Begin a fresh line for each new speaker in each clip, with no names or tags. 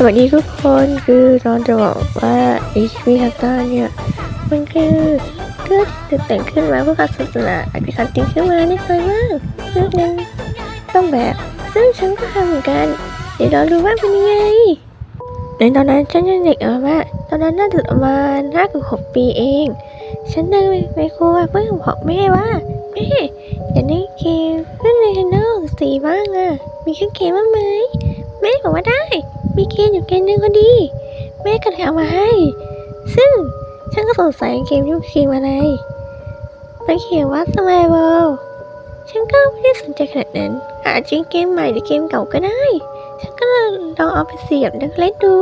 สวัสดีทุกคนคือตอนจะบอกว่า HP Hunter เนี่ยมันคือเรื่องที่แต่งขึ้นมาเพื่อการสนุกสนาอาจจะการจริขึ้นมานิดหน่อยมากเรื่องหนึงต้องแบบ ซึ่งฉันก็ทำเหมือนกัน เดี๋ยวเราดูว่าเป็นยังไงในตอนนั้นฉันยังเด็กเอามาตอนนั้นน่าจะประมาณห้าถึงหกปีเอง ฉันเดินไปไปครัวเพื่อบอกแม่ว่าแม่อยากได้เกมเล่น Nintendo สีบ้างอะมีเครื่องเกมบ้างไหมแม่บอกว่าได้ มีเกมอยู่เกมหนึงก็ดี แม่ก็เลยเอามาให้ ซึ่งฉันก็สงสัยเกมยุคเกมอะไรมันเขียนว่า Smile World ฉันก็ไม่ได้สนใจขนาดนั้น อาจจะเกมใหม่หรือเกมเก่าก็ได้ ฉันก็ลองเอาไปเสียบแล้วเล่นดู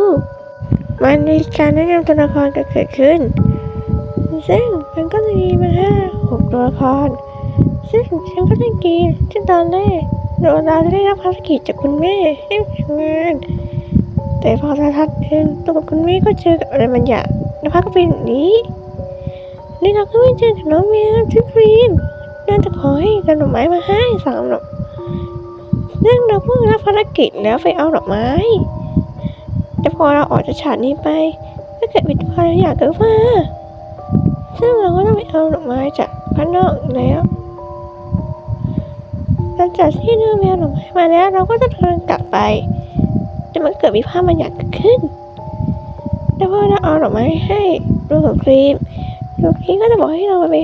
มันมีการแนะนำตัวละครก็เกิดขึ้น ซึ่งมันก็จะมีมาห้าหกตัวละคร ซึ่งฉันก็เล่นเกมที่ตอนแรกเราเราได้รับภารกิจจากคุณแม่ให้ทำงาน แต่พอสักพักหนึ่งตัวคุณแม่ก็เจอกับอะไรบางอย่างแล้วพักก็เป็นแบบนี้นี่เราก็ไม่เจอกับน้องแมวชื่อกรีนน่าจะขอให้กันดอกไม้มาให้สามดอกซึ่งเราเพิ่งรับภารกิจแล้วไปเอาดอกไม้แต่พอเราออกจากฉากนี้ไปก็เกิดเป็นความอยากเกิดมาซึ่งเราก็ต้องไปเอาดอกไม้จากข้างนอกอีกแล้วหลังจากที่เนื้อแมวดอกไม้มาแล้ว เราก็จะเดินกลับไป แต่มันเกิดมีภาพบางอย่างเกิดขึ้น แต่พอเราเอาดอกไม้ให้ดูของครีมดูครีมก็จะบอกให้เราไป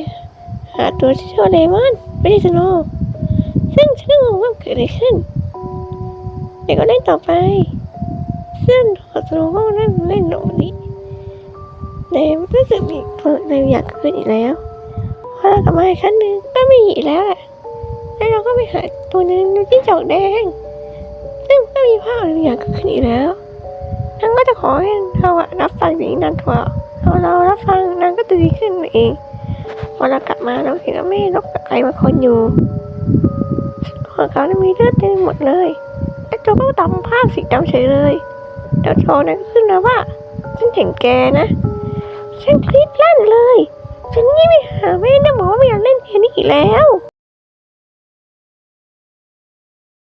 หาตัวที่ชื่อเลมอนไม่ใช่สโนว์ซึ่งฉันก็งงว่ามันเกิดอะไรขึ้นเด็กก็เล่นต่อไป ซึ่งสโนว์ก็เล่นเล่นหนูนี้แต่มันก็เกิดมีอะไรบางอย่างเกิดขึ้นอีกแล้วพอเรากลับมาอีกครั้งหนึ่งก็ไม่มีอีกแล้วแหละแล้วเราก็ไปหาตัวนึงดูที่จอกแดง มีภาพอะไรอย่างเกิดขึ้นอีกแล้วนางก็จะขอให้เราอะรับฟังสิ่งที่นางถูกพอเรารับฟังนางก็จะดีขึ้นเองพอเรากลับมาเราเห็นว่าแม่นกกับใครมาคนอยู่ของเขามีเลือดเต็มหมดเลยแล้โจก็ดำภาพสีดำเฉยเลยแล้วโจเนี่ยก็ขึ้นมาว่าฉันเห็นแกนะฉันคลิดลั่นเลย ฉันนี่ไปหาแม่นะบอกว่าไม่อยากเล่นเกมนี้อีกแล้ว